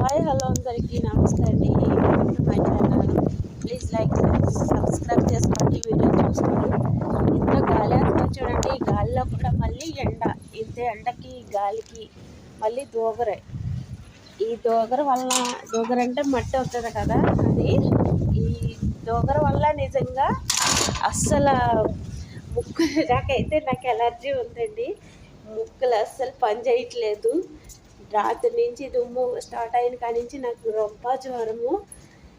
Hi hello అందరికీ నమస్తే అండి. My channel. Please like subscribe చేసుకోండి. వీడియో చూసుకోండి. ఇంత గాలి వస్తుంది చూడండి. గాలిలో కూడా మళ్ళీ ఎండ. ఇంత ఎండకి గాలికి మళ్ళీ దోగరే. ఈ దోగర వల్ల దోగర అంటే మట్టి అవుతుంది కదా. అది ఈ దోగర వల్ల నిజంగా అస్సలు ముక్కు నాకైతే నాకు ఎలర్జీ ఉందండి. ముక్కులు అస్సలు పని చేయట్లేదు. రాత్రి నుంచి దుమ్ము స్టార్ట్ అయిన కాడి నుంచి నాకు రొప్ప జ్వరము.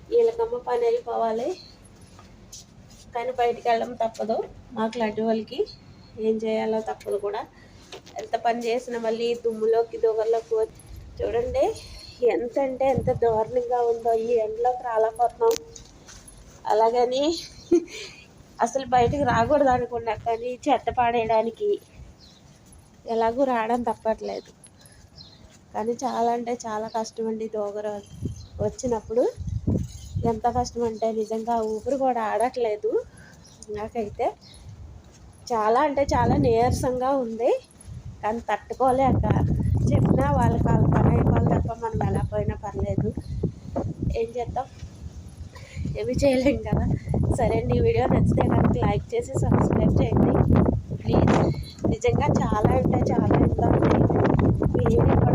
వీళ్ళకమ్మ పని అయిపోవాలి. కానీ బయటికి వెళ్ళడం తప్పదు. మాకు లడ్డు వాళ్ళకి ఏం చేయాలో తప్పదు కూడా. ఎంత పని చేసినా మళ్ళీ దుమ్ములోకి దొగర్లోకి వచ్చి చూడండి ఎంత అంటే ఎంత దారుణంగా ఉందో ఈ ఎండలోకి రాలేకపోతున్నాం. అలాగని అసలు బయటకు రాకూడదు అనుకున్నా కానీ చెత్త పాడేయడానికి ఎలాగూ రావడం తప్పట్లేదు. కానీ చాలా అంటే చాలా కష్టం అండి దోగర వచ్చినప్పుడు. ఎంత కష్టం అంటే నిజంగా ఊపిరి కూడా ఆడట్లేదు. నాకైతే చాలా అంటే చాలా నీరసంగా ఉంది. కానీ తట్టుకోలేక చెప్పినా వాళ్ళకి వాళ్ళ పని అయిపోవాలి తప్ప మనం ఎలా పోయినా పర్లేదు. ఏం చేద్దాం? ఏమి చేయలేం కదా. సరే అండి ఈ వీడియో నచ్చితే కనుక లైక్ చేసి సబ్స్క్రైబ్ చేయండి. ప్లీజ్. నిజంగా చాలా అంటే చాలా ఉందండి. వీడియో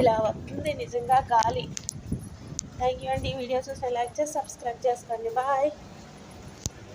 ఇలా వస్తుంది. నిజంగా గాలి. థ్యాంక్ యూ అండి. ఈ వీడియో లైక్ చేసి సబ్స్క్రైబ్ చేసుకోండి. బాయ్